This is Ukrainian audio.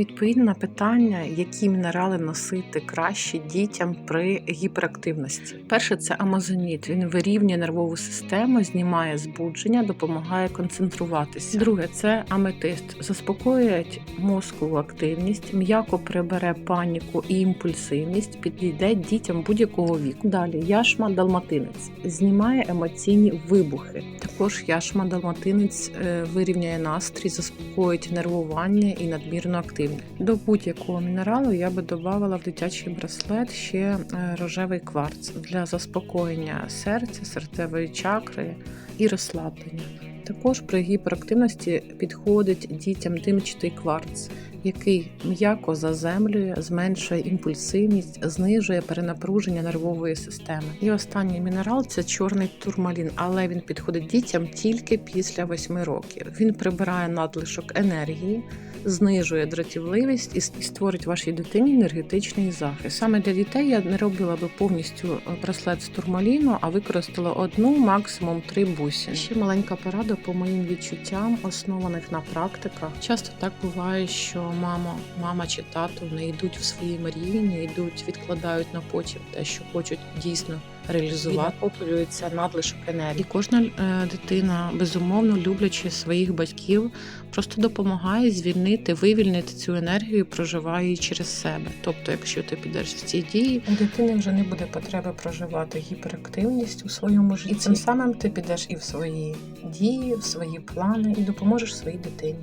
Відповідно на питання, які мінерали носити краще дітям при гіперактивності. Перше це амазоніт. Він вирівнює нервову систему, знімає збудження, допомагає концентруватися. Друге це аметист. Заспокоює мозкову активність, м'яко прибере паніку і імпульсивність, підійде дітям будь-якого віку. Далі яшма далматинець знімає емоційні вибухи. Також яшма далматинець е, вирівняє настрій, заспокоїть нервування і надмірну активність. До будь-якого мінералу я би додавала в дитячий браслет ще е, рожевий кварц для заспокоєння серця, серцевої чакри і розслаблення. Також при гіперактивності підходить дітям димчатий кварц, який м'яко заземлює, зменшує імпульсивність, знижує перенапруження нервової системи. І останній мінерал це чорний турмалін, але він підходить дітям тільки після 8 років. Він прибирає надлишок енергії, знижує дратівливість і створить вашій дитині енергетичний захист. Саме для дітей я не робила би повністю е, браслет з турмаліну, а використала одну, максимум три бусини. Ще маленька порада по моїм відчуттям, основаних на практиках. Часто так буває, що мама, мама чи тато не йдуть в свої мрії, не йдуть, відкладають на потім те, що хочуть дійсно реалізувати. Накоплюється надлишок енергії. І кожна е, дитина, безумовно, люблячи своїх батьків, просто допомагає звільнити, вивільнити цю енергію, проживає її через себе. Тобто, якщо ти підеш в ці дії, у дитини вже не буде потреби проживати гіперактивність у своєму житті. І цим самим ти підеш і в свої дії, в свої плани, і допоможеш своїй дитині.